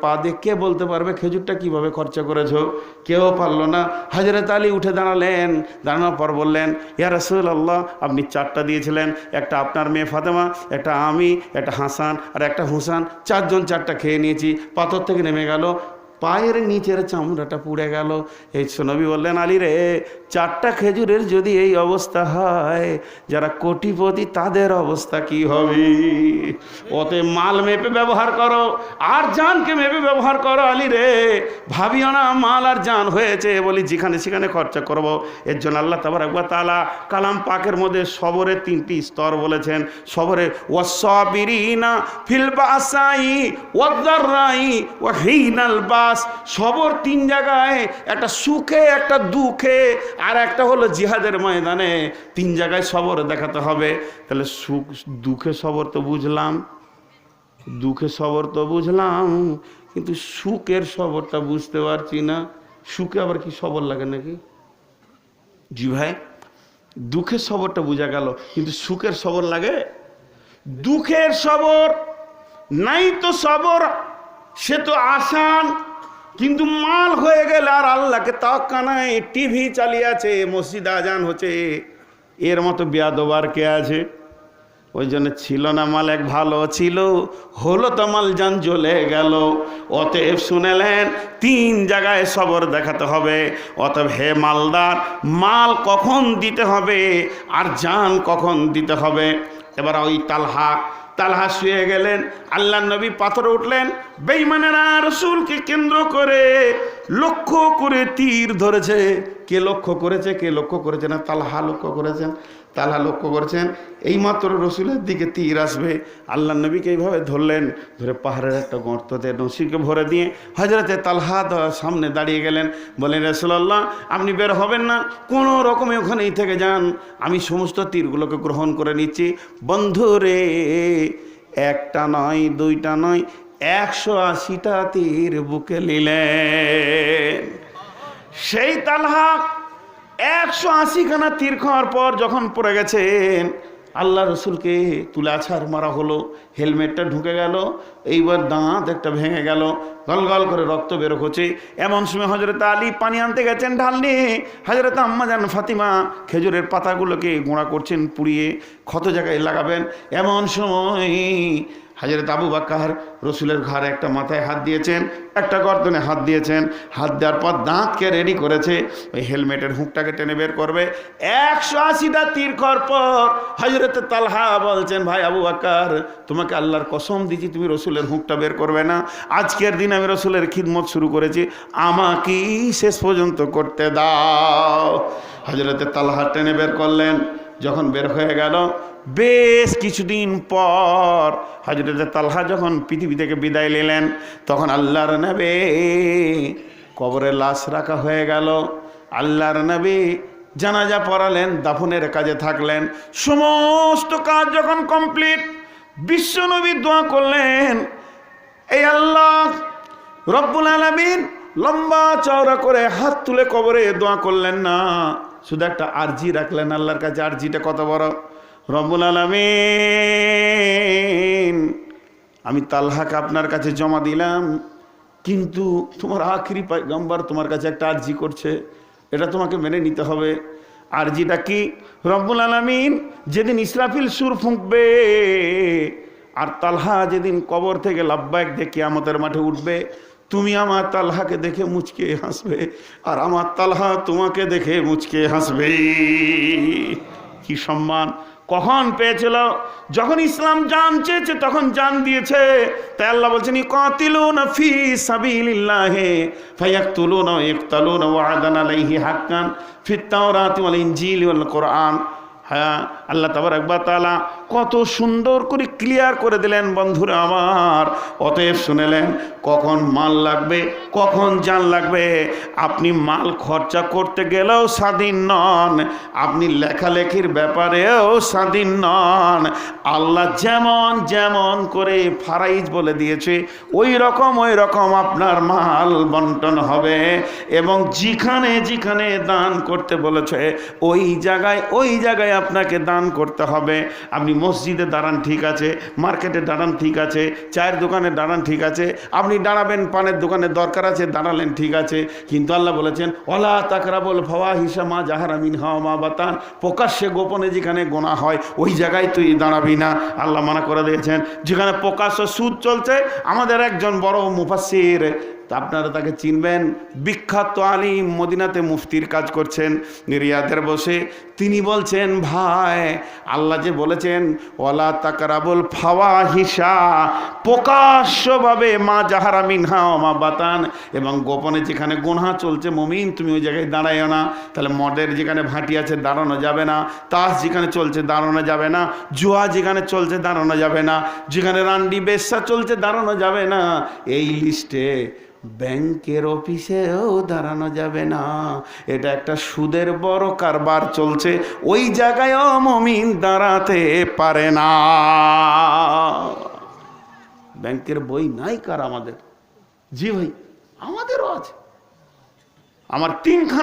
পা দিয়ে কে বলতে পারবে? খেজুরটা কীভাবে খরচা করেছ? কেউ পারল না। হজরত আলী উঠে দাঁড়ালেন। দাঁড়ানোর পর বললেন, ইয়া রসুল আল্লাহ আপনি চারটা দিয়েছিলেন। একটা আপনার মেয়ে ফাতেমা, একটা আমি, একটা হাসান, আর একটা হুসান। চারজন চারটা খেয়ে নিয়েছি। পাথর থেকে নেমে গেল। পায়ের নিচের চামড়াটা পুড়ে গেল। এই নবী বললেন, আলী রে, চারটা খেজুরের যদি এই অবস্থা হয়, যারা কোটিপতি তাদের অবস্থা কি হবে? ওতে মাল মেপে ব্যবহার করো, আর জানকে মেপে ব্যবহার করো, আলী রে। ভাবিও না, মাল আর জান হয়েছে বলি যেখানে সেখানে খরচা করব। এর জন্য আল্লাহ তাবার একবার তালা কালাম পাকের মধ্যে সবরের তিনটি স্তর বলেছেন। সবরে ওয়াসবিরিনা ফিল বাসাই ওয়াদাররাই ওয়া হিনাল বাস সবর তিন জায়গায়, একটা সুখে, একটা দুঃখে, আর একটা হলো জিহাদের ময়দানে। তিন জায়গায় সবর দেখাতে হবে। তাহলে সুখ, দুঃখে সবর তো বুঝলাম, দুঃখে সবর তো বুঝলাম, কিন্তু সুখের সবরটা বুঝতে পারছি না। সুখে আবার কি সবর লাগে নাকি? জি ভাই দুঃখের সবরটা বোঝা গেল, কিন্তু সুখের সবর লাগে? দুঃখের সবর, নাই তো সবর, সে তো আসান। কিন্তু মাল হয়ে গেলে আর আল্লাহকে তাকানায় টিভি চালিয়ে আছে মসজিদ আজান হচ্ছে। এর মতো বিয়াদবার কে আছে? ওই জন্য ছিল না মাল, এক ভালো ছিল। হলো তো মাল, যান জ্বলে গেল। অতএব শুনেলেন, তিন জায়গায় সবর দেখাতে হবে। অতএব হে মালদার, মাল কখন দিতে হবে আর যান কখন দিতে হবে? এবার ওই তালহা তালহা শুয়ে গেলেন আল্লাহ নবী পাথরে উঠলেন বেইমানেরা রসুলকে কেন্দ্র করে লক্ষ্য করে তীর ধরেছে। কে লক্ষ্য করেছে, কে লক্ষ্য করেছে না, তালহা লক্ষ্য করেছেন। তালহা লক্ষ্য করেছেন, এইমাত্র রসুলের দিকে তীর আসবে। আল্লাহ নবীকে এইভাবে ধরলেন, ধরে পাহাড়ের একটা গর্ততে নসিকে ভরে দিয়ে হজরতে তালহা সামনে দাঁড়িয়ে গেলেন বলেন রসুল্লাহ আপনি বের হবেন না, কোনো রকমে ওখানেই থেকে যান। আমি সমস্ত তীরগুলোকে গ্রহণ করে নিচ্ছি। বন্ধু রে, একটা নয়, দুইটা নয়, একশো আশিটা তীর বুকে নিলেন। সেই তালহা একশো আশিখানা তীর খাওয়ার পর যখন পড়ে গেছেন, আল্লাহ রসুলকে তুলে আছাড় মারা হলো, হেলমেটটা ঢুকে গেল, এইবার দাঁত একটা ভেঙে গেল গল গল করে রক্ত বের হচ্ছে। এমন সময় হজরত আলী পানি আনতে গেছেন ঢাল নিয়ে। হজরত আম্মাজান ফাতিমা খেজুরের পাতাগুলোকে গোঁড়া করছেন পুড়িয়ে, ক্ষত জায়গায় লাগাবেন। এমন সময় হাজরত আবু বাক্কার রসুলের ঘাড়ে একটা মাথায় হাত দিয়েছেন, একটা গর্দনে হাত দিয়েছেন। হাত দেওয়ার পর দাঁতকে রেডি করেছে, ওই হেলমেটের হুঁকটাকে টেনে বের করবে। একশো আশিটা তীর কর পর হজরত তালহা বলছেন, ভাই আবু বাক্কার, তোমাকে আল্লাহর কসম দিচ্ছি তুমি রসুলের হুঁকটা বের করবে না। আজকের দিন আমি রসুলের খিদমত শুরু করেছি, আমাকেই শেষ পর্যন্ত করতে দাও। হজরতে তালহা টেনে বের করলেন। যখন বের হয়ে গেল, বেশ কিছুদিন পর হজরত তালহা যখন পৃথিবী থেকে বিদায় নিলেন, তখন আল্লাহর নবে কবরে লাশ রাখা হয়ে গেল। আল্লাহর নবী জানাজা পড়ালেন, দাফনের কাজে থাকলেন। সমস্ত কাজ যখন কমপ্লিট বিশ্বনবী দোয়া করলেন, এই আল্লাহ রব্বুল আলমিন লম্বা চওড়া করে হাত তুলে কবরে দোয়া করলেন না। শুধু একটা আর্জি রাখলেন আল্লাহর কাছে, আর্জিটা কত বড়? রব্বুল আলমিন। আমি তালহাকে আপনার কাছে জমা দিলাম, কিন্তু তোমার আখিরি পাইগম্বার তোমার কাছে একটা আর্জি করছে, এটা তোমাকে মেনে নিতে হবে। আরজিটা কি? রব্বুল আলমিন যেদিন ইসরাফিল সুর ফুঁকবে, আর তালহা যেদিন কবর থেকে লাভবায়ক দেখে আমাদের মাঠে উঠবে তুমি আমার তালহাকে দেখে মুচকে হাসবে, আর আমার তালহা তোমাকে দেখে মুচকে হাসবে। কি সম্মান! কখন পেয়েছিল? যখন ইসলাম জান চেয়েছে, তখন জান দিয়েছে। তাই আল্লাহ বলছেন না ফি সাবিলিল্লাহি, ফায়াকতুলুন ইয়াকতালুন ওয়া'দান আলাইহি হাক্কান ফিত তাওরাতি ওয়াল ইনজিল কোরআন। হ্যাঁ আল্লাহ তাবার একবার তালা কত সুন্দর করে ক্লিয়ার করে দিলেন বন্ধুরা আমার। অতএব শুনেলেন, কখন মাল লাগবে, কখন জান লাগবে? আপনি মাল খরচা করতে গেলেও স্বাধীন নন, আপনি লেখালেখির ব্যাপারেও স্বাধীন নন। আল্লাহ যেমন যেমন করে ফারাইজ বলে দিয়েছে, ওই রকম ওই রকম আপনার মাল বন্টন হবে। এবং যেখানে যেখানে দান করতে বলেছে, ওই জায়গায় ওই জায়গায় আপনাকে দান করতে হবে। আপনি মসজিদে দাঁড়ান, ঠিক আছে। মার্কেটে দাঁড়ান, ঠিক আছে। চায়ের দোকানে দাঁড়ান, ঠিক আছে। আপনি দাঁড়াবেন, পানের দোকানে দরকার আছে, দাঁড়ালেন, ঠিক আছে। কিন্তু আল্লাহ বলেছেন ওলা তাকরাবল ফাওয়া হিসামা জাহার আমিন হাওয়া মা বাতান। প্রকাশ্যে, গোপনে যেখানে গোনা হয়, ওই জায়গায় তুই দাঁড়াবি না। আল্লাহ মানা করে দিয়েছেন, যেখানে প্রকাশ্য সুদ চলছে, আমাদের একজন বড় মুফাসির তা আপনারা তাকে চিনবেন। বিখ্যাত আলিম মদিনাতে মুফতির কাজ করছেন রিয়াদের বসে। তিনি বলছেন, ভাই, আল্লাহ যে বলেছেন ওলা তাকারাবুল ফাওয়া হিসা প্রকাশ্যভাবে মা জাহারা মিনহা মা বাতান, এবং গোপনে যেখানে গোনহা চলছে, মমিন, তুমি ওই জায়গায় দাঁড়াইও না। তাহলে মদের যেখানে ভাটি আছে, দাঁড়ানো যাবে না। তাস যেখানে চলছে, দাঁড়ানো যাবে না। জুয়া যেখানে চলছে, দাঁড়ানো যাবে না। যেখানে রান্ডি বেশ্যা চলছে, দাঁড়ানো যাবে না। এই লিস্টে ব্যাংকের অফিসেও দাঁড়ানো যাবে না। এটা একটা সুদের বড় কারবার চলছে, ওই জায়গায়ও মমিন দাঁড়াতে পারে না। ব্যাংকের বই নাই কার আমাদের? জি ভাই, আমাদেরও আছে। আমার তিনখানা